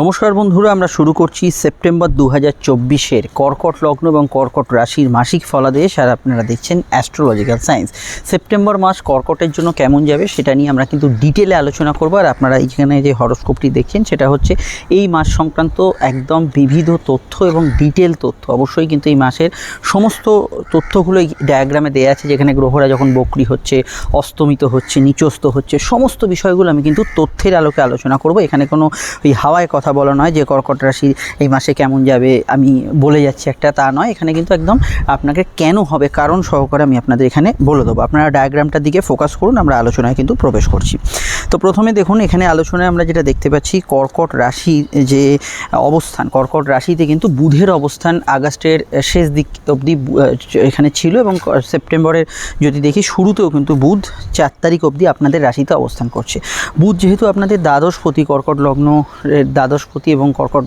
নমস্কার বন্ধুরা, আমরা শুরু করছি সেপ্টেম্বর দু হাজার চব্বিশের কর্কট লগ্ন এবং কর্কট রাশির মাসিক ফলাদেশ আর আপনারা দেখছেন অ্যাস্ট্রোলজিক্যাল সায়েন্স সেপ্টেম্বর মাস কর্কটের জন্য কেমন যাবে সেটা নিয়ে আমরা কিন্তু ডিটেলে আলোচনা করব। আর আপনারা এইখানে যে হরস্কোপটি দেখছেন, সেটা হচ্ছে এই মাস সংক্রান্ত একদম বিবিধ তথ্য এবং ডিটেল তথ্য। অবশ্যই কিন্তু এই মাসের সমস্ত তথ্যগুলো এই ডায়াগ্রামে দেওয়া আছে, যেখানে গ্রহরা যখন বকরি হচ্ছে, অস্তমিত হচ্ছে নিচস্ত হচ্ছে, সমস্ত বিষয়গুলো আমি কিন্তু তথ্যের আলোকে আলোচনা করব। এখানে কোনো ওই হাওয়ায় কথা বলা নয় যে কর্কট রাশি এই মাসে কেমন যাবে, আমি বলে যাচ্ছি একটা, তা নয়। এখানে কিন্তু একদম আপনাকে কেন হবে, কারণ সহকারে আমি আপনাদের এখানে বলে দেবো। আপনারা ডায়াগ্রামটার দিকে ফোকাস করুন, আমরা আলোচনায় কিন্তু প্রবেশ করছি। তো প্রথমে দেখুন, এখানে আলোচনায় আমরা যেটা দেখতে পাচ্ছি, কর্কট রাশি যে অবস্থান, কর্কট রাশিতে কিন্তু বুধের অবস্থান আগস্টের শেষ দিক অবধি এখানে ছিল এবং সেপ্টেম্বরের যদি দেখি, শুরুতেও কিন্তু বুধ চার তারিখ অবধি আপনাদের রাশিতে অবস্থান করছে। বুধ যেহেতু আপনাদের দ্বাদশপতি কর্কট লগ্ন দ্বাদশপতি এবং কর্কট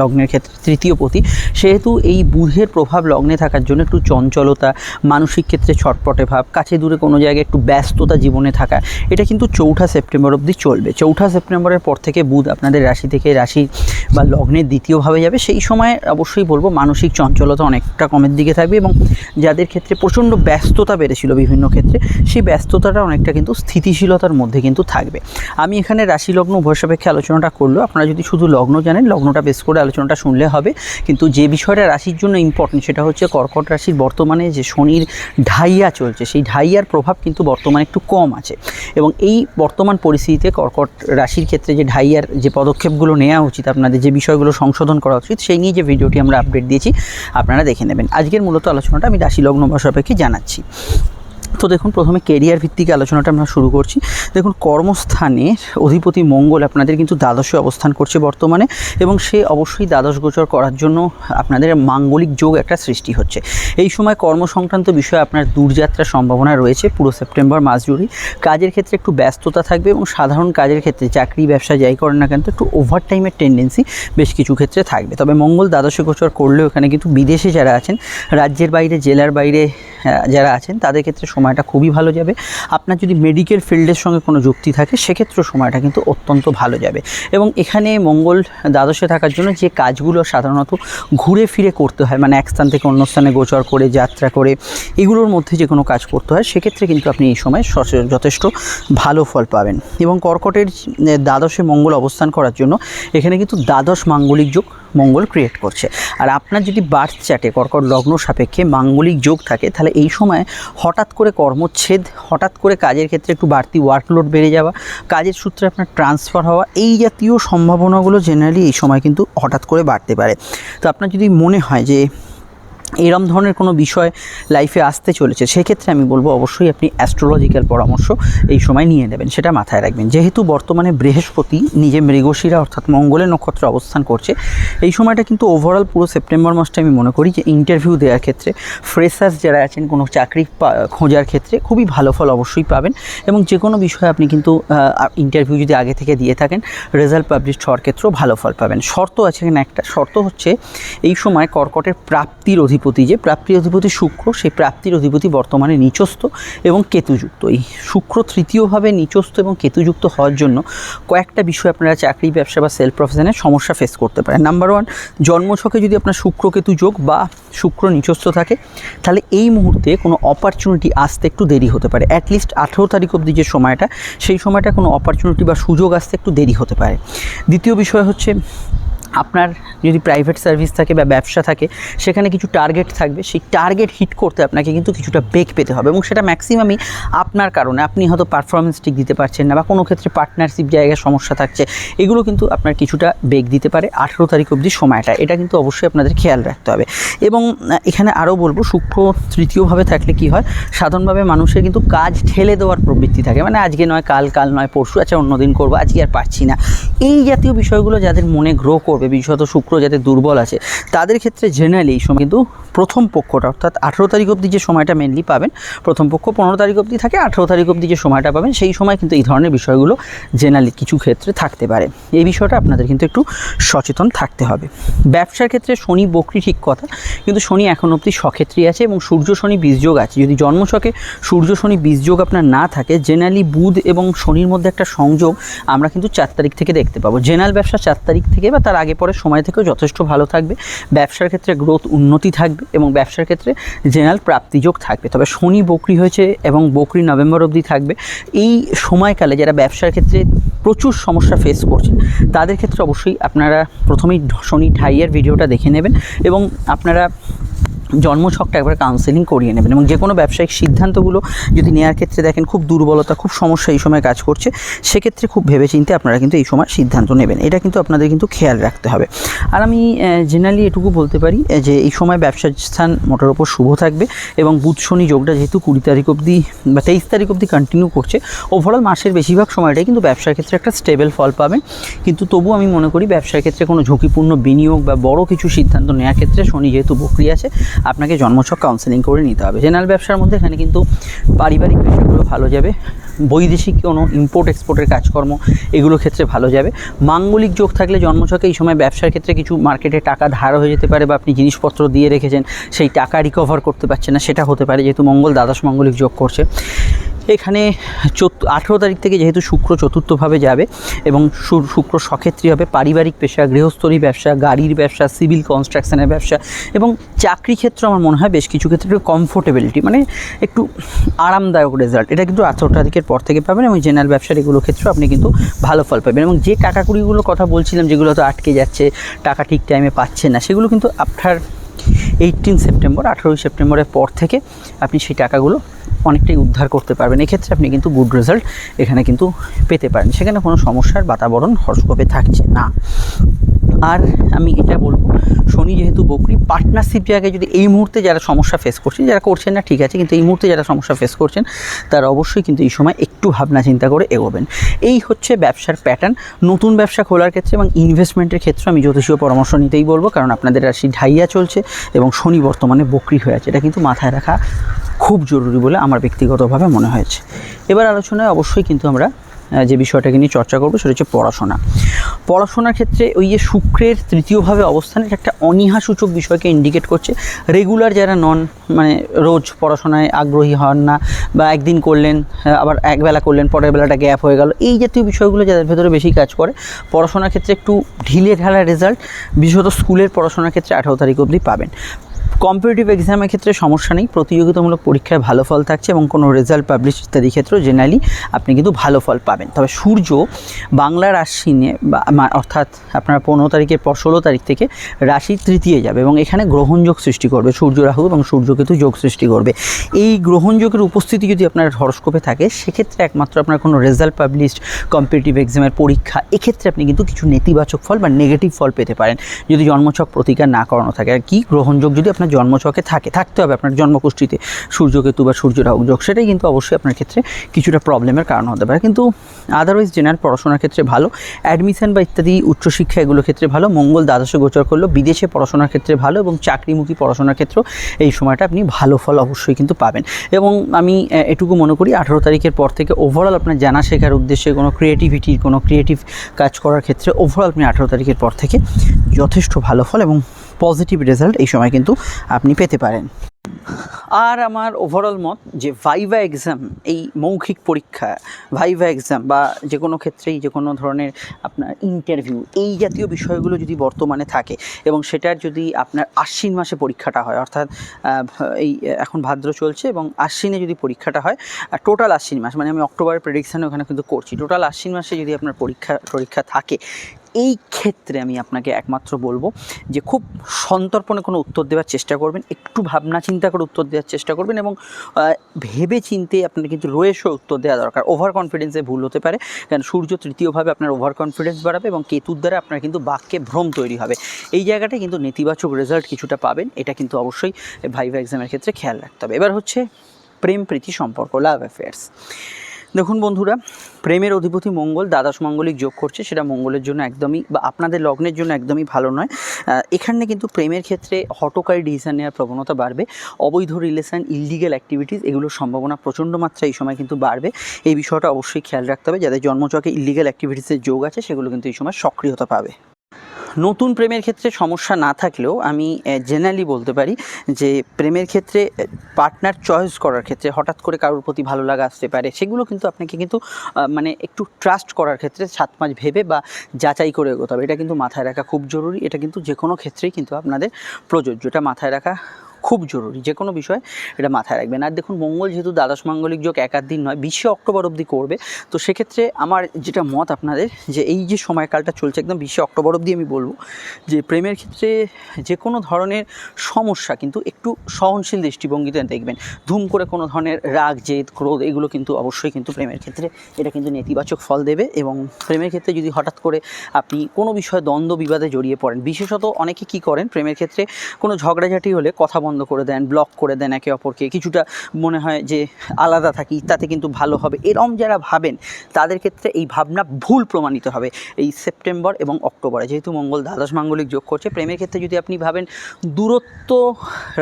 লগ্নের ক্ষেত্রে তৃতীয় পতি, সেহেতু এই বুধের প্রভাব লগ্নে থাকার জন্য একটু চঞ্চলতা, মানসিক ক্ষেত্রে ছটপটে ভাব, কাছে দূরে কোনো জায়গায় একটু ব্যস্ততা জীবনে থাকা, এটা কিন্তু চৌঠা সেপ্টেম্বর অবধি চলবে। চৌঠা সেপ্টেম্বরের পর থেকে বুধ আপনাদের রাশি থেকে রাশি বা লগ্নের দ্বিতীয়ভাবে যাবে। সেই সময় অবশ্যই বলব মানসিক চঞ্চলতা অনেকটা কমের দিকে থাকবে এবং যাদের ক্ষেত্রে প্রচণ্ড ব্যস্ততা বেড়েছিল বিভিন্ন ক্ষেত্রে, সেই ব্যস্ততাটা অনেকটা কিন্তু স্থিতিশীলতার মধ্যে কিন্তু থাকবে। আমি এখানে রাশি লগ্ন উভয় সাপেক্ষে আলোচনাটা করলেও আপনারা যদি শুধু লগ্ন জানেন, লগ্নটা বেশ করে আলোচনাটা শুনলে হবে। কিন্তু যে বিষয়টা রাশির জন্য ইম্পর্টেন্ট সেটা হচ্ছে কর্কট রাশির বর্তমানে যে শনির ঢাইয়া চলছে, সেই ঢাইয়ার প্রভাব কিন্তু বর্তমানে একটু কম আছে। এবং এই বর্তমান পরিস্থিতিতে কর্কট রাশির ক্ষেত্রে যে ঢাইয়ার যে পদক্ষেপগুলো নেওয়া উচিত, আপনাদের যে বিষয়গুলো সংশোধন করা উচিত, সেই নিয়ে যে ভিডিওটি আমরা আপডেট দিয়েছি, আপনারা দেখে নেবেন। আজকের মূলত আলোচনাটা আমি রাশি লগ্ন সাপেক্ষে জানাচ্ছি। তো দেখুন, প্রথমে কেরিয়ার ভিত্তিক আলোচনাটা আমরা শুরু করছি। দেখুন কর্মস্থানের অধিপতি মঙ্গল আপনাদের কিন্তু দ্বাদশে অবস্থান করছে বর্তমানে এবং সে অবশ্যই দ্বাদশ গোচর করার জন্য আপনাদের মাঙ্গলিক যোগ একটা সৃষ্টি হচ্ছে। এই সময় কর্ম সংক্রান্ত বিষয়ে আপনার দূরযাত্রার সম্ভাবনা রয়েছে পুরো সেপ্টেম্বর মাস জুড়েই। কাজের ক্ষেত্রে একটু ব্যস্ততা থাকবে এবং সাধারণ কাজের ক্ষেত্রে চাকরি, ব্যবসা, যাই করেন না কেন একটু ওভার টাইমের টেন্ডেন্সি বেশ কিছু ক্ষেত্রে থাকবে। তবে মঙ্গল দ্বাদশে গোচর করলেও এখানে কিন্তু বিদেশে যারা আছেন, রাজ্যের বাইরে, জেলার বাইরে যারা আছেন, তাদের ক্ষেত্রে সময়টা খুবই ভালো যাবে। আপনার যদি মেডিকেল ফিল্ডের সঙ্গে কোনো যুক্তি থাকে, সেক্ষেত্রেও সময়টা কিন্তু অত্যন্ত ভালো যাবে। এবং এখানে মঙ্গল দ্বাদশে থাকার জন্য যে কাজগুলো সাধারণত ঘুরে ফিরে করতে হয় মানে এক স্থান থেকে অন্য স্থানে গোচর করে, যাত্রা করে, এগুলোর মধ্যে যে কোনো কাজ করতে হয়, সেক্ষেত্রে কিন্তু আপনি এই সময় যথেষ্ট ভালো ফল পাবেন। এবং কর্কটের দ্বাদশে মঙ্গল অবস্থান করার জন্য এখানে কিন্তু দ্বাদশ মাঙ্গলিক যোগ মঙ্গল ক্রিয়েট করছে। আর আপনার যদি বার্থ চ্যাটে কর্কট লগ্ন সাপেক্ষে মাঙ্গলিক যোগ থাকে, তাহলে এই সময় হঠাৎ করে কর্মচ্ছেদ, হঠাৎ করে কাজের ক্ষেত্রে একটু বাড়তি ওয়ার্কলোড বেড়ে যাওয়া, কাজের সূত্রে আপনার ট্রান্সফার হওয়া, এই জাতীয় সম্ভাবনাগুলো জেনারেলি এই সময় কিন্তু হঠাৎ করে বাড়তে পারে। তো আপনার যদি মনে হয় যে এরম ধরনের কোনো বিষয় লাইফে আসতে চলেছে, সেক্ষেত্রে আমি বলব অবশ্যই আপনি অ্যাস্ট্রোলজিক্যাল পরামর্শ এই সময় নিয়ে নেবেন, সেটা মাথায় রাখবেন। যেহেতু বর্তমানে বৃহস্পতি, নিজে মৃগশিরা অর্থাৎ মঙ্গলের নক্ষত্রে অবস্থান করছে, এই সময়টা কিন্তু ওভারঅল পুরো সেপ্টেম্বর মাসটা আমি মনে করি যে ইন্টারভিউ দেওয়ার ক্ষেত্রে ফ্রেশার্স যারা আছেন কোনো চাকরি খোঁজার ক্ষেত্রে খুবই ভালো ফল অবশ্যই পাবেন এবং যে কোনো বিষয়ে আপনি কিন্তু ইন্টারভিউ যদি আগে থেকে দিয়ে থাকেন রেজাল্ট পাবলিশ হওয়ার ক্ষেত্রেও ভালো ফল পাবেন। শর্ত আছে এখানে একটা, শর্ত হচ্ছে এই সময় কর্কটের প্রাপ্তির অধিপতি যে প্রাপ্তির অধিপতি শুক্র, সেই প্রাপ্তির অধিপতি বর্তমানে নিচস্থ এবং কেতুযুক্ত। এই শুক্র তৃতীয়ভাবে নিচস্থ এবং কেতুযুক্ত হওয়ার জন্য কয়েকটা বিষয় আপনারা চাকরি, ব্যবসা বা সেলফ প্রফেশনে সমস্যা ফেস করতে পারেন। নাম্বার ওয়ান জন্মছকে যদি আপনার শুক্র কেতু যোগ বা শুক্র নিচস্থ থাকে, তাহলে এই মুহূর্তে কোনো অপরচুনিটি আসতে একটু দেরি হতে পারে। অ্যাটলিস্ট আঠেরো তারিখ অবধি যে সময়টা, সেই সময়টা কোনো অপরচুনিটি বা সুযোগ আসতে একটু দেরি হতে পারে। দ্বিতীয় বিষয় হচ্ছে আপনার যদি প্রাইভেট সার্ভিস থাকে বা ব্যবসা থাকে, সেখানে কিছু টার্গেট থাকবে, সেই টার্গেট হিট করতে আপনাকে কিন্তু কিছুটা বেগ পেতে হবে এবং সেটা ম্যাক্সিমামই আপনার কারণে। আপনি হয়তো পারফরমেন্স ঠিক দিতে পারছেন না বা কোনো ক্ষেত্রে পার্টনারশিপ জায়গায় সমস্যা থাকছে, এগুলো কিন্তু আপনার কিছুটা বেগ দিতে পারে আঠেরো তারিখ অবধি সময়টা। এটা কিন্তু অবশ্যই আপনাদের খেয়াল রাখতে হবে। এবং এখানে আরও বলব শুক্র তৃতীয়ভাবে থাকলে কি হয়, সাধারণভাবে মানুষের কিন্তু কাজ ঠেলে দেওয়ার প্রবৃত্তি থাকে। মানে আজকে নয়, কাল কাল নয়, পরশু আচ্ছা অন্যদিন করব, আজকে আর পারছি না। এই জাতীয় বিষয়গুলো যাদের মনে গ্রো করবে করবে বিশেষত শুক্র যাতে দুর্বল আছে। তাদের ক্ষেত্রে জেনারেলি এই সময় কিন্তু প্রথম পক্ষটা, অর্থাৎ আঠেরো তারিখ অবধি যে সময়টা মেনলি পাবেন, প্রথম পক্ষ পনেরো তারিখ অবধি থাকে, আঠেরো তারিখ অবধি যে সময়টা পাবেন, সেই সময় কিন্তু এই ধরনের বিষয়গুলো জেনারেলি কিছু ক্ষেত্রে থাকতে পারে। এই বিষয়টা আপনাদের কিন্তু একটু সচেতন থাকতে হবে। ব্যবসার ক্ষেত্রে শনি, বকরি ঠিক কথা, কিন্তু শনি এখন অবধি সক্ষেত্রী আছে এবং সূর্য, শনি বীজযোগ আছে। যদি জন্মছকে সূর্য, শনি বীজযোগ আপনার না থাকে জেনারেলি বুধ এবং শনির মধ্যে একটা সংযোগ আমরা কিন্তু চার তারিখ থেকে দেখতে পাবো। জেনারেল ব্যবসা চার তারিখ থেকে বা তার আগে পরে সময় থেকেও যথেষ্ট ভালো থাকবে। ব্যবসার ক্ষেত্রে গ্রোথ উন্নতি থাকবে এবং ব্যবসার ক্ষেত্রে জেনারেল প্রাপ্তিযোগ থাকবে। তবে শনি বকরি হয়েছে এবং বকরি নভেম্বর অবধি থাকবে। এই সময়কালে যারা ব্যবসার ক্ষেত্রে প্রচুর সমস্যা ফেস করছে, তাদের ক্ষেত্রে অবশ্যই আপনারা প্রথমেই শনি ঢাইয়ের ভিডিওটা দেখে নেবেন এবং আপনারা জন্মছকটা একবার কাউন্সেলিং করিয়ে নেবেন এবং যে কোনো ব্যবসায়িক সিদ্ধান্তগুলো যদি নেওয়ার ক্ষেত্রে দেখেন খুব দুর্বলতা, খুব সমস্যা এই সময় কাজ করছে, সেক্ষেত্রে খুব ভেবেচিন্তে আপনারা কিন্তু এই সময় সিদ্ধান্ত নেবেন। এটা কিন্তু আপনাদের কিন্তু খেয়াল রাখতে হবে। আর আমি জেনারেলি এটুকু বলতে পারি যে এই সময় ব্যবসার স্থান মোটার ওপর শুভ থাকবে এবং বুধ, শনি, যোগটা যেহেতু কুড়ি তারিখ অবধি বা তেইশ তারিখ অবধি কন্টিনিউ করছে ওভারঅল মাসের বেশিরভাগ সময়টাই কিন্তু ব্যবসার ক্ষেত্রে একটা স্টেবল ফল পাবেন কিন্তু তবু আমি মনে করি ব্যবসার ক্ষেত্রে কোনো ঝুঁকিপূর্ণ বিনিয়োগ বা বড় কিছু সিদ্ধান্ত নেওয়ার ক্ষেত্রে শনি যেহেতু বকরি আছে আপনাকে জন্মছক কাউন্সেলিং করে নিতে হবে। জেনারেল ব্যবসার মধ্যে এখানে কিন্তু পারিবারিক বিষয়গুলো ভালো যাবে, বৈদেশিক কোনো ইম্পোর্ট এক্সপোর্টের কাজকর্ম এগুলোর ক্ষেত্রে ভালো যাবে। মাঙ্গলিক যোগ থাকলে জন্মছকে এই সময় ব্যবসার ক্ষেত্রে কিছু মার্কেটে টাকা ধার হয়ে যেতে পারে বা আপনি জিনিসপত্র দিয়ে রেখেছেন, সেই টাকা রিকভার করতে পারছে না, সেটা হতে পারে, যেহেতু মঙ্গল দ্বাদশ মাঙ্গলিক যোগ করছে। এখানে আঠেরো তারিখ থেকে যেহেতু শুক্র চতুর্থভাবে যাবে এবং শুক্র সক্ষেত্রী হবে পারিবারিক পেশা, গৃহস্থলী ব্যবসা, গাড়ির ব্যবসা, সিভিল কনস্ট্রাকশনের ব্যবসা এবং চাকরি ক্ষেত্রে আমার মনে হয় বেশ কিছু ক্ষেত্রে একটু কমফোর্টেবিলিটি মানে একটু আরামদায়ক রেজাল্ট এটা কিন্তু আঠেরো তারিখের পর থেকে পাবেন এবং জেনারেল ব্যবসার এগুলো ক্ষেত্রে আপনি কিন্তু ভালো ফল পাবেন এবং যে টাকা কুড়িগুলোর কথা বলছিলাম যেগুলো তো আটকে যাচ্ছে, টাকা ঠিক টাইমে পাচ্ছেন না, সেগুলো কিন্তু আপনার এইটিন সেপ্টেম্বর আঠেরোই সেপ্টেম্বরের পর থেকে আপনি সেই টাকাগুলো অনেকটাই উদ্ধার করতে পারবেন। এক্ষেত্রে আপনি কিন্তু গুড রেজাল্ট এখানে কিন্তু পেতে পারেন। সেখানে কোনো সমস্যার বাতাবরণ হরস্কোপে থাকছে না। আর আমি এটা বলব, শনি যেহেতু বকরি পার্টনারশিপ জায়গায় যদি এই মুহূর্তে যারা সমস্যা ফেস করছেন যারা করছেন না, ঠিক আছে, কিন্তু এই মুহূর্তে যারা সমস্যা ফেস করছেন, তারা অবশ্যই কিন্তু এই সময় একটু ভাবনা চিন্তা করে এগোবেন। এই হচ্ছে ব্যবসার প্যাটার্ন নতুন ব্যবসা খোলার ক্ষেত্রে এবং ইনভেস্টমেন্টের ক্ষেত্রে আমি জ্যোতিষীয় পরামর্শ নিতেই বলব, কারণ আপনাদের রাশি ঢাইয়া চলছে এবং শনি বর্তমানে বকরি হয়ে আছে। এটা কিন্তু মাথায় রাখা খুব জরুরি বলে আমার ব্যক্তিগতভাবে মনে হয়েছে। এবার আলোচনায় অবশ্যই কিন্তু আমরা যে বিষয়টাকে নিয়ে চর্চা করব সেটা হচ্ছে পড়াশোনা। পড়াশোনার ক্ষেত্রে ওই যে শুক্রের তৃতীয়ভাবে অবস্থান, এটা একটা অনীহাসূচক বিষয়কে ইন্ডিকেট করছে। রেগুলার যারা নন মানে রোজ পড়াশোনায় আগ্রহী হন না বা একদিন করলেন আবার একবেলা করলেন, পরের বেলাটা গ্যাপ হয়ে গেল, এই জাতীয় বিষয়গুলো যাদের ভেতরে বেশি কাজ করে, পড়াশোনার ক্ষেত্রে একটু ঢিলে ঢালা রেজাল্ট বিশেষত স্কুলের পড়াশোনার ক্ষেত্রে আঠারো তারিখ অবধি পাবেন। কম্পিটিটিভ এক্সামের ক্ষেত্রে সমস্যা নেই। প্রতিযোগিতামূলক পরীক্ষায় ভালো ফল থাকছে এবং কোনো রেজাল্ট পাবলিশ ইত্যাদি ক্ষেত্রেও জেনারেলি আপনি কিন্তু ভালো ফল পাবেন। তবে সূর্য বাংলার আশ্বিনে বা অর্থাৎ আপনার পনেরো তারিখের পর ষোলো তারিখ থেকে রাশি তৃতীয় যাবে এবং এখানে গ্রহণযোগ সৃষ্টি করবে, সূর্য রাহু এবং সূর্যকেতু যোগ সৃষ্টি করবে। এই গ্রহণযোগের উপস্থিতি যদি আপনার হরস্কোপে থাকে, সেক্ষেত্রে একমাত্র আপনার কোনো রেজাল্ট পাবলিশড কম্পিটিটিভ এক্সামের পরীক্ষা, এক্ষেত্রে আপনি কিন্তু কিছু নেতিবাচক ফল বা নেগেটিভ ফল পেতে পারেন। যদি জন্মছক প্রতিকার না করানো থাকে, আর কি গ্রহণযোগ যদি আপনার জন্মছকে থাকে, থাকতে হবে আপনার জন্মকুষ্ঠিতে সূর্যকেতু বা সূর্য রাহু যোগ সেটাই কিন্তু অবশ্যই আপনার ক্ষেত্রে কিছুটা প্রবলেমের কারণ হতে পারে। কিন্তু আদারওয়াইজ জেনারেল পড়াশোনার ক্ষেত্রে ভালো অ্যাডমিশন বা ইত্যাদি উচ্চশিক্ষা এগুলোর ক্ষেত্রে ভালো, মঙ্গল দ্বাদশে গোচর করল বিদেশে পড়াশোনার ক্ষেত্রে ভালো এবং চাকরিমুখী পড়াশোনার ক্ষেত্রেও এই সময়টা আপনি ভালো ফল অবশ্যই কিন্তু পাবেন। এবং আমি এটুকু মনে করি, আঠেরো তারিখের পর থেকে ওভারঅল আপনার জানা শেখার উদ্দেশ্যে কোনো ক্রিয়েটিভিটি কোনো ক্রিয়েটিভ কাজ করার ক্ষেত্রে ওভারঅল আপনি আঠেরো তারিখের পর থেকে যথেষ্ট ভালো ফল এবং পজিটিভ রেজাল্ট এই সময় কিন্তু আপনি পেতে পারেন। আর আমার ওভারঅল মত যে ভাইভা এক্সাম এই মৌখিক পরীক্ষা ভাইভা এক্সাম বা যে কোনো ক্ষেত্রেই যে কোনো ধরনের আপনার ইন্টারভিউ এই জাতীয় বিষয়গুলো যদি বর্তমানে থাকে এবং সেটার যদি আপনার আশ্বিন মাসে পরীক্ষাটা হয়, অর্থাৎ এই এখন ভাদ্র চলছে এবং আশ্বিনে যদি পরীক্ষাটা হয় টোটাল আশ্বিন মাস মানে আমি অক্টোবরের প্রেডিকশানে ওখানে কিন্তু করছি টোটাল আশ্বিন মাসে যদি আপনার পরীক্ষা পরীক্ষা থাকে এই ক্ষেত্রে আমি আপনাকে একমাত্র বলব যে খুব সন্তর্পণে কোনো উত্তর দেওয়ার চেষ্টা করবেন, একটু ভাবনা চিন্তা করে উত্তর দেওয়ার চেষ্টা করবেন এবং ভেবে চিনতে আপনার কিন্তু রয়েসও উত্তর দেওয়া দরকার। ওভার কনফিডেন্সে ভুল হতে পারে, কারণ সূর্য তৃতীয়ভাবে আপনার ওভার কনফিডেন্স বাড়াবে এবং কেতুর দ্বারা আপনার কিন্তু বাক্যে ভ্রম তৈরি হবে। এই জায়গাটায় কিন্তু নেতিবাচক রেজাল্ট কিছুটা পাবেন, এটা কিন্তু অবশ্যই ভাইভা এক্সামের ক্ষেত্রে খেয়াল রাখতে হবে। এবার হচ্ছে প্রেম প্রীতি সম্পর্ক লাভ অ্যাফেয়ার্স দেখুন বন্ধুরা, প্রেমের অধিপতি মঙ্গল, দ্বাদশ মঙ্গলিক যোগ করছে, সেটা মঙ্গলের জন্য একদমই বা আপনাদের লগ্নের জন্য একদমই ভালো নয়। এখানে কিন্তু প্রেমের ক্ষেত্রে হটকারী ডিসিশন নেওয়ার প্রবণতা বাড়বে, অবৈধ রিলেশন ইললিগ্যাল অ্যাক্টিভিটিস এগুলোর সম্ভাবনা প্রচণ্ড মাত্রায় এই সময় কিন্তু বাড়বে। এই বিষয়টা অবশ্যই খেয়াল রাখতে হবে, যাদের জন্মচকে ইললিগ্যাল অ্যাক্টিভিটিসের যোগ আছে, সেগুলো কিন্তু এই সময় সক্রিয়তা পাবে। নতুন প্রেমের ক্ষেত্রে সমস্যা না থাকলেও আমি জেনারেলি বলতে পারি যে প্রেমের ক্ষেত্রে পার্টনার চয়েস করার ক্ষেত্রে, হঠাৎ করে কারোর প্রতি ভালো লাগা আসতে পারে, সেগুলো কিন্তু আপনাকে কিন্তু মানে একটু ট্রাস্ট করার ক্ষেত্রে সাত মাস ভেবে বা যাচাই করে এগোতে হবে। এটা কিন্তু মাথায় রাখা খুব জরুরি। এটা কিন্তু যে কোনো ক্ষেত্রেই কিন্তু আপনাদের প্রযোজ্য। এটা মাথায় রাখা খুব জরুরি, যে কোনো বিষয় এটা মাথায় রাখবেন। আর দেখুন, মঙ্গল যেহেতু দ্বাদশ মাঙ্গলিক যোগ এক দিন নয় বিশে অক্টোবর অবধি করবে। তো সেক্ষেত্রে আমার যেটা মত আপনাদের, যে এই যে সময়কালটা চলছে, একদম বিশে অক্টোবর অবধি আমি বলব, যে প্রেমের ক্ষেত্রে যে কোনো ধরনের সমস্যা কিন্তু একটু সহনশীল দৃষ্টিভঙ্গিতে দেখবেন। ধুম করে কোনো ধরনের রাগ, জেদ, ক্রোধ, এগুলো কিন্তু অবশ্যই কিন্তু প্রেমের ক্ষেত্রে, এটা কিন্তু নেতিবাচক ফল দেবে। এবং প্রেমের ক্ষেত্রে যদি হঠাৎ করে আপনি কোনো বিষয়ে দ্বন্দ্ব বিবাদে জড়িয়ে পড়েন, বিশেষত অনেকে কী করেন, প্রেমের ক্ষেত্রে কোনো ঝগড়াঝাটি হলে কথা বন্ধ করে দেন ব্লক করে দেন একে অপরকে। কিছুটা মনে হয় যে আলাদা থাকি, তাতে কিন্তু ভালো হবে। এরম যারা ভাবেন, তাদের ক্ষেত্রে এই ভাবনা ভুল প্রমাণিত হবে এই সেপ্টেম্বর এবং অক্টোবরে। যেহেতু মঙ্গল দ্বাদশ মাঙ্গলিক যোগ করছে, প্রেমের ক্ষেত্রে যদি আপনি ভাবেন দূরত্ব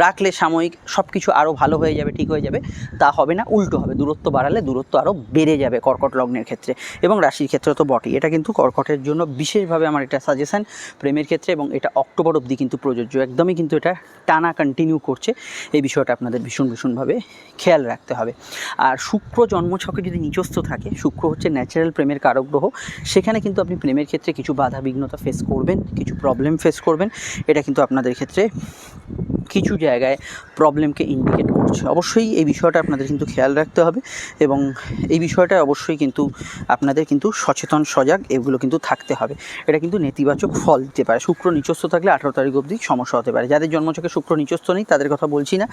রাখলে সাময়িক সব কিছু আরও ভালো হয়ে যাবে, ঠিক হয়ে যাবে, তা হবে না, উল্টো হবে। দূরত্ব বাড়ালে দূরত্ব আরও বেড়ে যাবে কর্কট লগ্নের ক্ষেত্রে এবং রাশির ক্ষেত্রে তো বটেই। এটা কিন্তু কর্কটের জন্য বিশেষভাবে আমার এটা সাজেশন প্রেমের ক্ষেত্রে এবং এটা অক্টোবর অবধি কিন্তু প্রযোজ্য। একদমই কিন্তু এটা টানা কন্টিনিউ করছে, এই বিষয়টা আপনাদের ভীষণ ভীষণভাবে খেয়াল রাখতে হবে। আর শুক্র জন্মছকে যদি নিচস্থ থাকে, শুক্র হচ্ছে ন্যাচারাল প্রেমের কারক গ্রহ সেখানে কিন্তু আপনি প্রেমের ক্ষেত্রে কিছু বাধা বিঘ্নতা ফেস করবেন, কিছু প্রবলেম ফেস করবেন, এটা কিন্তু আপনাদের ক্ষেত্রে কিছু জায়গায় প্রবলেমকে ইন্ডিকেট করছে। অবশ্যই এই বিষয়টা আপনাদের কিন্তু খেয়াল রাখতে হবে এবং এই বিষয়টা অবশ্যই কিন্তু আপনাদের কিন্তু সচেতন, সজাগ এগুলো কিন্তু থাকতে হবে। এটা কিন্তু নেতিবাচক ফল দিতে পারে। শুক্র নিচস্থ থাকলে আঠারো তারিখ অবধি সমস্যা হতে পারে। যাদের জন্মচকে শুক্র নিচস্থ নেই তাদের কথা বলছি না।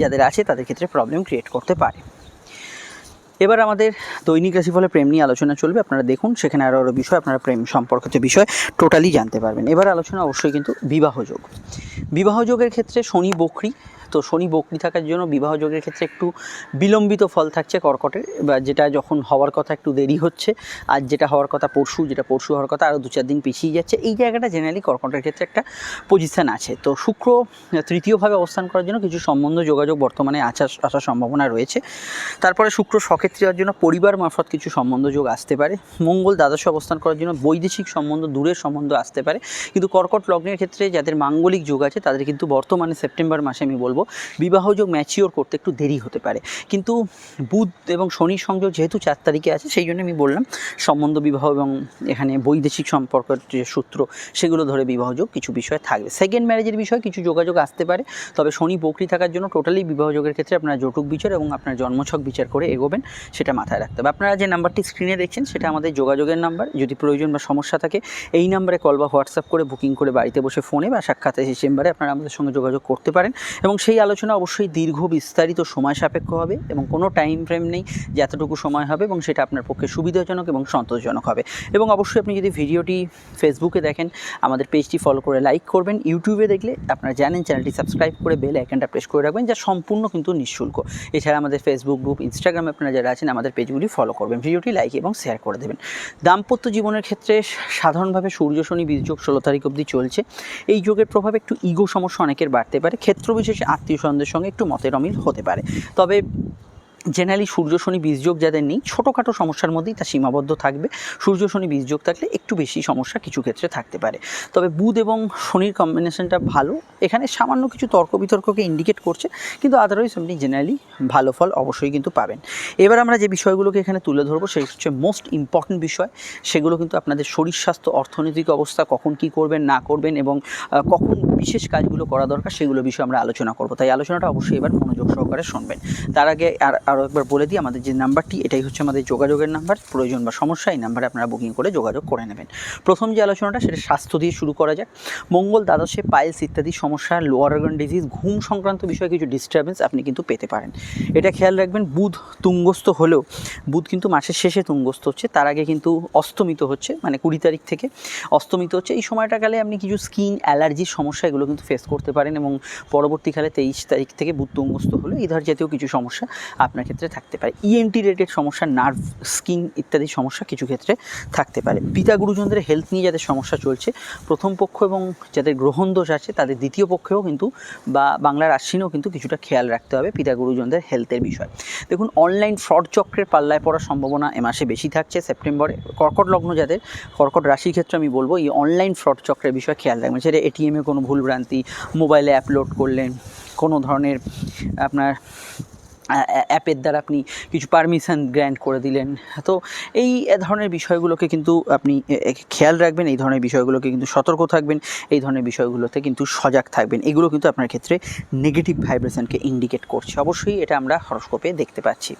যাদের আছে তাদের ক্ষেত্রে প্রবলেম ক্রিয়েট করতে পারে। এবার আমাদের দৈনিক রাশিফলে প্রেম নিয়ে আলোচনা চলবে। আপনারা দেখুন, সেখানে আরও আরও বিষয়, আপনারা প্রেম সম্পর্কিত বিষয় টোটালি জানতে পারবেন। এবার আলোচনা অবশ্যই কিন্তু বিবাহযোগ বিবাহযোগের ক্ষেত্রে শনি বকরি তো শনি বকরি থাকার জন্য বিবাহ যোগের ক্ষেত্রে একটু বিলম্বিত ফল থাকছে কর্কটের বা যেটা যখন হওয়ার কথা একটু দেরি হচ্ছে, আর যেটা হওয়ার কথা পরশু, যেটা পরশু হওয়ার কথা আরও দু চার দিন পিছিয়ে যাচ্ছে, এই জায়গাটা জেনারেলি কর্কটের ক্ষেত্রে একটা পজিশান আছে। তো শুক্র তৃতীয়ভাবে অবস্থান করার জন্য কিছু সম্বন্ধ যোগাযোগ বর্তমানে আসার আসার সম্ভাবনা রয়েছে। তারপরে শুক্র সক্ষেত্রে হওয়ার জন্য পরিবার মারফত কিছু সম্বন্ধ যোগ আসতে পারে। মঙ্গল দ্বাদশে অবস্থান করার জন্য বৈদেশিক সম্বন্ধ, দূরের সম্বন্ধ আসতে পারে। কিন্তু কর্কট লগ্নের ক্ষেত্রে যাদের মাঙ্গলিক যোগ আছে, তাদের কিন্তু বর্তমানে সেপ্টেম্বর মাসে আমি বলব বিবাহযোগ ম্যাচিওর করতে একটু দেরি হতে পারে। কিন্তু বুধ এবং শনির সংযোগ যেহেতু চার তারিখে আছে, সেই জন্য আমি বললাম, সম্বন্ধ বিবাহ এবং এখানে বৈদেশিক সম্পর্কের যে সূত্র, সেগুলো ধরে বিবাহযোগ কিছু বিষয় থাকবে। সেকেন্ড ম্যারেজের বিষয়ে কিছু যোগাযোগ আসতে পারে, তবে শনি বকরি থাকার জন্য টোটালি বিবাহযোগের ক্ষেত্রে আপনার জটুক বিচার এবং আপনার জন্মছক বিচার করে এগোবেন, সেটা মাথায় রাখতে হবে। আপনারা যে নাম্বারটি স্ক্রিনে দেখছেন, সেটা আমাদের যোগাযোগের নাম্বার। যদি প্রয়োজন বা সমস্যা থাকে, এই নাম্বারে কল বা হোয়াটসঅ্যাপ করে বুকিং করে বাড়িতে বসে ফোনে বা সাক্ষাৎ এসে চেম্বারে আপনারা আমাদের সঙ্গে যোগাযোগ করতে পারেন এবং সেই আলোচনা অবশ্যই দীর্ঘ, বিস্তারিত, সময় সাপেক্ষ হবে এবং কোনো টাইম ফ্রেম নেই যে এতটুকু সময় হবে এবং সেটা আপনার পক্ষে সুবিধাজনক এবং সন্তোষজনক হবে। এবং অবশ্যই আপনি যদি ভিডিওটি ফেসবুকে দেখেন, আমাদের পেজটি ফলো করে লাইক করবেন। ইউটিউবে দেখলে আপনারা জানেন চ্যানেলটি সাবস্ক্রাইব করে বেল আইকনটা প্রেস করে রাখবেন যা সম্পূর্ণ কিন্তু নিঃশুল্ক। এছাড়া আমাদের ফেসবুক গ্রুপ ইনস্টাগ্রামে আপনারা যারা আছেন, আমাদের পেজগুলি ফলো করবেন। ভিডিওটি লাইক এবং শেয়ার করে দেবেন। দাম্পত্য জীবনের ক্ষেত্রে সাধারণভাবে সূর্য, শনি বীজযোগ ষোলো তারিখ অবধি চলছে। এই যোগের প্রভাবে একটু ইগো সমস্যা অনেকের বাড়তে পারে। ক্ষেত্র বিশেষে আত্মীয় স্বজনদের সঙ্গে একটু মতের অমিল হতে পারে। তবে জেনারেলি সূর্য, শনি বীজযোগ যাদের নেই, ছোটোখাটো সমস্যার মধ্যেই তা সীমাবদ্ধ থাকবে। সূর্য, শনি বীজযোগ থাকলে একটু বেশি সমস্যা কিছু ক্ষেত্রে থাকতে পারে। তবে বুধ এবং শনির কম্বিনেশনটা ভালো। এখানে সামান্য কিছু তর্ক বিতর্ককে ইন্ডিকেট করছে, কিন্তু আদারওয়াইজ আপনি জেনারেলি ভালো ফল অবশ্যই কিন্তু পাবেন। এবার আমরা যে বিষয়গুলোকে এখানে তুলে ধরবো সেই হচ্ছে মোস্ট ইম্পর্ট্যান্ট বিষয়। সেগুলো কিন্তু আপনাদের শরীর স্বাস্থ্য, অর্থনৈতিক অবস্থা, কখন কি করবেন, না করবেন এবং কখন বিশেষ কাজগুলো করা দরকার, সেগুলো বিষয়ে আমরা আলোচনা করব। তাই আলোচনাটা অবশ্যই এবার মনোযোগ সহকারে শুনবেন। তার আগে আর আরও একবার বলে দিই, আমাদের যে নাম্বারটি, এটাই হচ্ছে আমাদের যোগাযোগের নাম্বার। প্রয়োজন বা সমস্যা, এই নাম্বারে আপনারা বুকিং করে যোগাযোগ করে নেবেন। প্রথম যে আলোচনাটা, সেটা স্বাস্থ্য দিয়ে শুরু করা যাক। মঙ্গল, দ্বাদশে পাইলস ইত্যাদি সমস্যা লোয়ার অর্গান ডিজিজ ঘুম সংক্রান্ত বিষয়ে কিছু ডিস্টারবেন্স আপনি কিন্তু পেতে পারেন। এটা খেয়াল রাখবেন, বুধ তুঙ্গস্থ হলেও, বুধ কিন্তু মাসের শেষে তুঙ্গস্থ হচ্ছে, তার আগে কিন্তু অস্তমিত হচ্ছে মানে কুড়ি তারিখ থেকে অস্তমিত হচ্ছে। এই সময়টা সময়টাকালে আপনি কিছু স্কিন অ্যালার্জির সমস্যা এগুলো কিন্তু ফেস করতে পারেন এবং পরবর্তীকালে তেইশ তারিখ থেকে বুধ তুঙ্গস্থ হলে এই ধর জাতীয় কিছু সমস্যা আপনার আপনার ক্ষেত্রে থাকতে পারে। ইএনটি রিলেটেড সমস্যা নার্ভ স্কিন ইত্যাদি সমস্যা কিছু ক্ষেত্রে থাকতে পারে। পিতা গুরুজনদের হেলথ নিয়ে যাদের সমস্যা চলছে, প্রথম পক্ষ এবং যাদের গ্রহণ দোষ আছে, তাদের দ্বিতীয় পক্ষেও কিন্তু বা বাংলার আশ্বিনেও কিন্তু কিছুটা খেয়াল রাখতে হবে পিতা গুরুজনদের হেলথের বিষয়। দেখুন অনলাইন ফ্রড চক্রের পাল্লায় পড়ার সম্ভাবনা এ মাসে বেশি থাকছে। সেপ্টেম্বরে কর্কট লগ্ন যাদের, কর্কট রাশির ক্ষেত্রে আমি বলব, এই অনলাইন ফ্রড চক্রের বিষয়ে খেয়াল রাখবেন। সেটা এটিএমে কোনো ভুলভ্রান্তি মোবাইলে অ্যাপলোড করলেন, কোনো ধরনের আপনার অ্যাপের দ্বারা আপনি কিছু পারমিশন গ্র্যান্ট করে দিলেন। তো এই ধরনের বিষয়গুলোকে কিন্তু আপনি খেয়াল রাখবেন, এই ধরনের বিষয়গুলোকে কিন্তু সতর্ক থাকবেন, এই ধরনের বিষয়গুলোতে কিন্তু সজাগ থাকবেন। এগুলো কিন্তু আপনার ক্ষেত্রে নেগেটিভ ভাইব্রেশনকে ইন্ডিকেট করছে। অবশ্যই এটা আমরা হরস্কোপে দেখতে পাচ্ছি।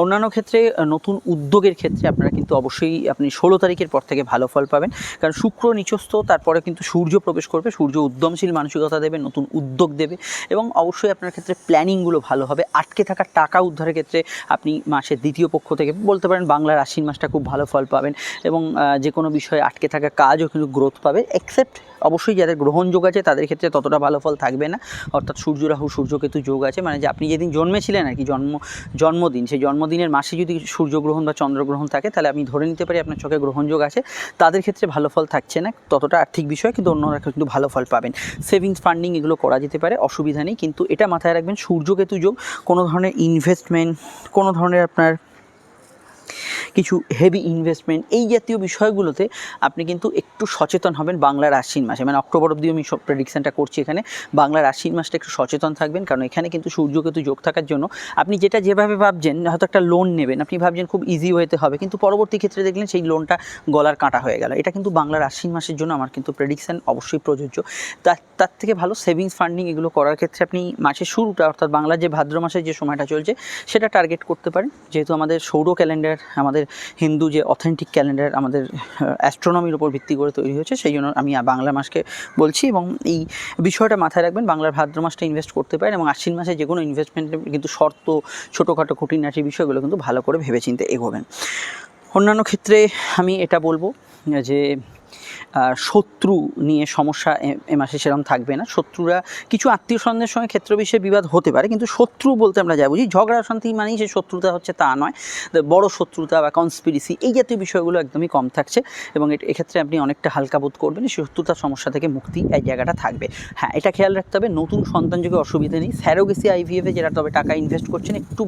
অন্যান্য ক্ষেত্রে নতুন উদ্যোগের ক্ষেত্রে আপনারা কিন্তু অবশ্যই আপনি ষোলো তারিখের পর থেকে ভালো ফল পাবেন। কারণ শুক্র নিচস্থ, তারপরে কিন্তু সূর্য প্রবেশ করবে, সূর্য উদ্যমশীল মানসিকতা দেবে, নতুন উদ্যোগ দেবে এবং অবশ্যই আপনার ক্ষেত্রে প্ল্যানিংগুলো ভালো হবে, আটকে থাকা টাকা উদ্ধারের ক্ষেত্রে আপনি মাসের দ্বিতীয় পক্ষ থেকে বলতে পারেন বাংলার আশ্বিন মাসটা খুব ভালো ফল পাবেন এবং যে কোনো বিষয়ে আটকে থাকা কাজও কিন্তু গ্রোথ পাবে এক্সেপ্ট অবশ্যই যাদের গ্রহণযোগ আছে তাদের ক্ষেত্রে ততটা ভালো ফল থাকবে না। অর্থাৎ সূর্য রাহু সূর্যকেতু যোগ আছে মানে যে আপনি যেদিন জন্মেছিলেন আর কি, জন্ম, জন্মদিন, সেই জন্মদিনের মাসে যদি সূর্যগ্রহণ বা চন্দ্রগ্রহণ থাকে, তাহলে আমি ধরে নিতে পারি আপনার চোখে গ্রহণযোগ আছে। তাদের ক্ষেত্রে ভালো ফল থাকছে না, ততটা আর্থিক বিষয়, কিন্তু অন্যরা কিন্তু ভালো ফল পাবেন। সেভিংস ফান্ডিং এগুলো করা যেতে পারে, অসুবিধা নেই, কিন্তু এটা মাথায় রাখবেন সূর্যকেতু যোগ কোনো ধরনের ইনভেস্টমেন্ট কোনো ধরনের আপনার কিছু হেভি ইনভেস্টমেন্ট এই জাতীয় বিষয়গুলোতে আপনি কিন্তু একটু সচেতন হবেন বাংলার আশ্বিন মাসে। মানে অক্টোবর অবধি আমি সব প্রেডিকশানটা করছি এখানে। বাংলার আশ্বিন মাসটা একটু সচেতন থাকবেন, কারণ এখানে কিন্তু সূর্যকেতু যোগ থাকার জন্য আপনি যেটা যেভাবে ভাবছেন, হয়তো একটা লোন নেবেন, আপনি ভাবছেন খুব ইজি ওয়েতে হবে, কিন্তু পরবর্তী ক্ষেত্রে দেখলেন সেই লোনটা গলার কাঁটা হয়ে গেল। এটা কিন্তু বাংলার আশ্বিন মাসের জন্য আমার কিন্তু প্রেডিকশান অবশ্যই প্রযোজ্য। তার তার থেকে ভালো সেভিংস ফান্ডিং এগুলো করার ক্ষেত্রে আপনি মাসের শুরুটা, অর্থাৎ বাংলার যে ভাদ্র মাসের যে সময়টা চলছে, সেটা টার্গেট করতে পারেন। যেহেতু আমাদের সৌর ক্যালেন্ডার আমাদের হিন্দু যে অথেন্টিক ক্যালেন্ডার আমাদের অ্যাস্ট্রোনমির উপর ভিত্তি করে তৈরি হয়েছে, সেই জন্য আমি বাংলা মাসকে বলছি এবং এই বিষয়টা মাথায় রাখবেন, বাংলার ভাদ্র মাসটা ইনভেস্ট করতে পারেন এবং আশ্বিন মাসে যে কোনো ইনভেস্টমেন্টের কিন্তু শর্ত, ছোটোখাটো খুঁটিনাটি বিষয়গুলো কিন্তু ভালো করে ভেবেচিন্তে এগোবেন। অন্যান্য ক্ষেত্রে আমি এটা বলব যে শত্রু নিয়ে সমস্যা এ- মাসে সেরকম থাকবে না। শত্রুরা কিছু আত্মীয় স্বজনদের সঙ্গে ক্ষেত্র বিষয়ে বিবাদ হতে পারে, কিন্তু শত্রু বলতে আমরা যা বুঝি, ঝগড়া শান্তি মানেই যে শত্রুতা হচ্ছে তা নয়। বড় শত্রুতা বা কনস্পিরিসি এই জাতীয় বিষয়গুলো একদমই কম থাকছে এবং এক্ষেত্রে আপনি অনেকটা হালকা বোধ করবেন এই শত্রুতার সমস্যা থেকে মুক্তি এই জায়গাটা থাকবে। হ্যাঁ এটা খেয়াল রাখতে হবে, নতুন সন্তান যুগে অসুবিধা নেই। স্যারোগেসি আইভিএফে যারা তবে টাকা ইনভেস্ট করছেন, একটু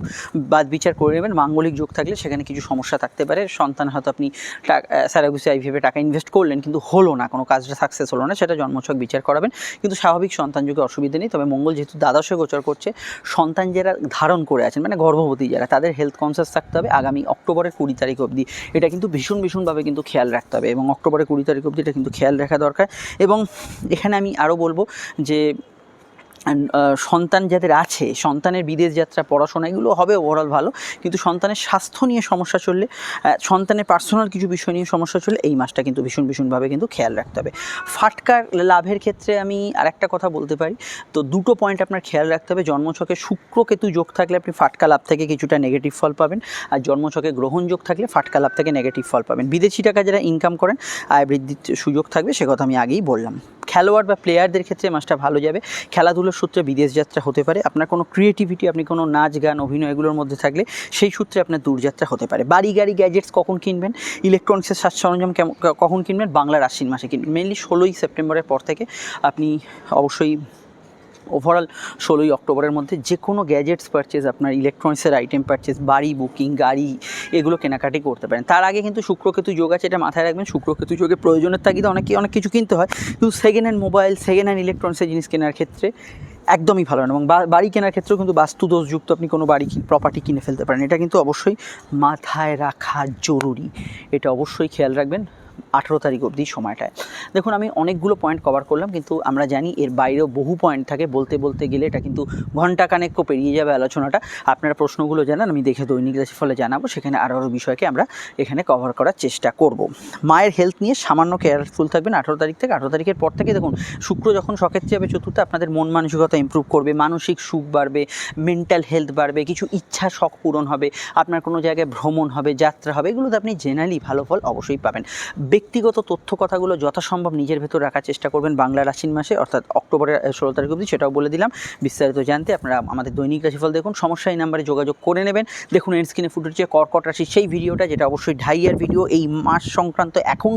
বাদ বিচার করে নেবেন। মাঙ্গলিক যোগ থাকলে সেখানে কিছু সমস্যা থাকতে পারে। সন্তান হয়তো আপনি স্যারোগেসি আইভিএফে টাকা ইনভেস্ট করলেন, কিন্তু হলো না, কোনো কাজটা সাকসেস হলো না, সেটা জন্মছক বিচার করাবেন। কিন্তু স্বাভাবিক সন্তান যুগে অসুবিধা নেই, তবে মঙ্গল যেহেতু দ্বাদশে গোচর করছে, সন্তান যারা ধারণ করে আছেন মানে গর্ভবতী যারা, তাদের হেলথ কনসিয়াস থাকতে হবে আগামী অক্টোবরের কুড়ি তারিখ অবধি। এটা কিন্তু ভীষণ, ভীষণভাবে কিন্তু খেয়াল রাখতে হবে এবং অক্টোবরের কুড়ি তারিখ অবধি এটা কিন্তু খেয়াল রাখা দরকার। এবং এখানে আমি আরও বলব যে সন্তান যাদের আছে সন্তানের বিদেশ যাত্রা পড়াশোনা এগুলো হবে ওভারঅল ভালো। কিন্তু সন্তানের স্বাস্থ্য নিয়ে সমস্যা চললে আহ, সন্তানের পার্সোনাল কিছু বিষয় নিয়ে সমস্যা চললে এই মাসটা কিন্তু ভীষণ ভীষণভাবে কিন্তু খেয়াল রাখতে হবে। ফাটকার লাভের ক্ষেত্রে আমি আরেকটা কথা বলতে পারি। তো দুটো পয়েন্ট আপনার খেয়াল রাখতে হবে। জন্মছকে শুক্র কেতু যোগ থাকলে আপনি ফাটকা লাভ থেকে কিছুটা নেগেটিভ ফল পাবেন। আর জন্মছকে গ্রহণ যোগ থাকলে ফাটকা লাভ থেকে নেগেটিভ ফল পাবেন। বিদেশি টাকা যারা ইনকাম করেন আয় বৃদ্ধির সুযোগ থাকবে সে কথা আমি আগেই বললাম। খেলোয়াড় বা প্লেয়ারদের ক্ষেত্রে মাসটা ভালো যাবে। খেলাধুলোর সূত্রে বিদেশ যাত্রা হতে পারে। আপনার কোনো ক্রিয়েটিভিটি আপনি কোনো নাচ, গান, অভিনয় এগুলোর মধ্যে থাকলে সেই সূত্রে আপনার দূরযাত্রা হতে পারে। বাড়ি, গাড়ি গ্যাজেটস কখন কিনবেন? ইলেকট্রনিক্সের সাজ সরঞ্জাম কেমন কখন কিনবেন? বাংলার আশ্বিন মাসে কিনবেন। মেনলি ষোলোই সেপ্টেম্বরের পর থেকে আপনি অবশ্যই ওভারঅল ষোলোই অক্টোবরের মধ্যে যে কোনো গ্যাজেটস পারচেজ আপনার ইলেকট্রনিক্সের আইটেম পারচেজ বাড়ি বুকিং গাড়ি এগুলো কেনাকাটি করতে পারেন। তার আগে কিন্তু শুক্রকেতু যোগ আছে, এটা মাথায় রাখবেন। শুক্রকেতু যোগে প্রয়োজনের তাগিদে অনেকে, অনেক কিছু কিনতে হয়। কিন্তু second hand mobile second hand ইলেকট্রনিক্সের জিনিস কেনার ক্ষেত্রে একদমই ভালো না। এবং বাড়ি কেনার ক্ষেত্রেও কিন্তু বাস্তুদোষযুক্ত আপনি কোনো বাড়ি প্রপার্টি কিনে ফেলতে পারেন। এটা কিন্তু অবশ্যই মাথায় রাখা জরুরি। এটা অবশ্যই খেয়াল রাখবেন। আঠেরো তারিখ অবধি সময়টায়। দেখুন, আমি অনেকগুলো পয়েন্ট কভার করলাম, কিন্তু আমরা জানি এর বাইরেও বহু পয়েন্ট থাকে। বলতে বলতে গেলে এটা কিন্তু ঘণ্টা কানেকও পেরিয়ে যাবে আলোচনাটা। আপনারা প্রশ্নগুলো জানান, আমি দেখে দৈনিক রাশি ফলে জানাব। সেখানে আরও আরও বিষয়কে আমরা এখানে কভার করার চেষ্টা করব। মায়ের হেলথ নিয়ে সামান্য কেয়ারফুল থাকবেন। আঠেরো তারিখ থেকে, আঠেরো তারিখের পর থেকে দেখুন, শুক্র যখন সকেত্রে যাবে চতুর্থে আপনাদের মন মানসিকতা ইমপ্রুভ করবে, মানসিক সুখ বাড়বে মেন্টাল হেলথ বাড়বে, কিছু ইচ্ছা শখ পূরণ হবে, আপনার কোনো জায়গায় ভ্রমণ হবে, যাত্রা হবে এগুলোতে আপনি জেনারেলি ভালো ফল অবশ্যই পাবেন। ব্যক্তিগত তথ্য কথাগুলো যথাসম্ভব নিজের ভেতর রাখার চেষ্টা করবেন বাংলা রাশির মাসে, অর্থাৎ অক্টোবরের ষোলো তারিখ অবধি, সেটাও বলে দিলাম। বিস্তারিত জানতে আপনারা আমাদের দৈনিক রাশিফল দেখুন। সমস্যা এই নাম্বারে যোগাযোগ করে নেবেন। দেখুন এর স্ক্রিনে ফুটে উঠছে কর্কট রাশির সেই ভিডিওটা, যেটা অবশ্যই ঢাইয়ার ভিডিও। এই মাস সংক্রান্ত এখন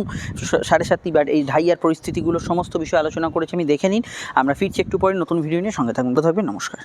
সাড়ে সাতটি বার এই ঢাইয়ার পরিস্থিতিগুলো, সমস্ত বিষয় আলোচনা করেছি, আমি দেখে নিন। আমরা ফিরছি একটু পরে, নতুন ভিডিও নিয়ে সঙ্গে থাকুন। তো থাকবেন, নমস্কার।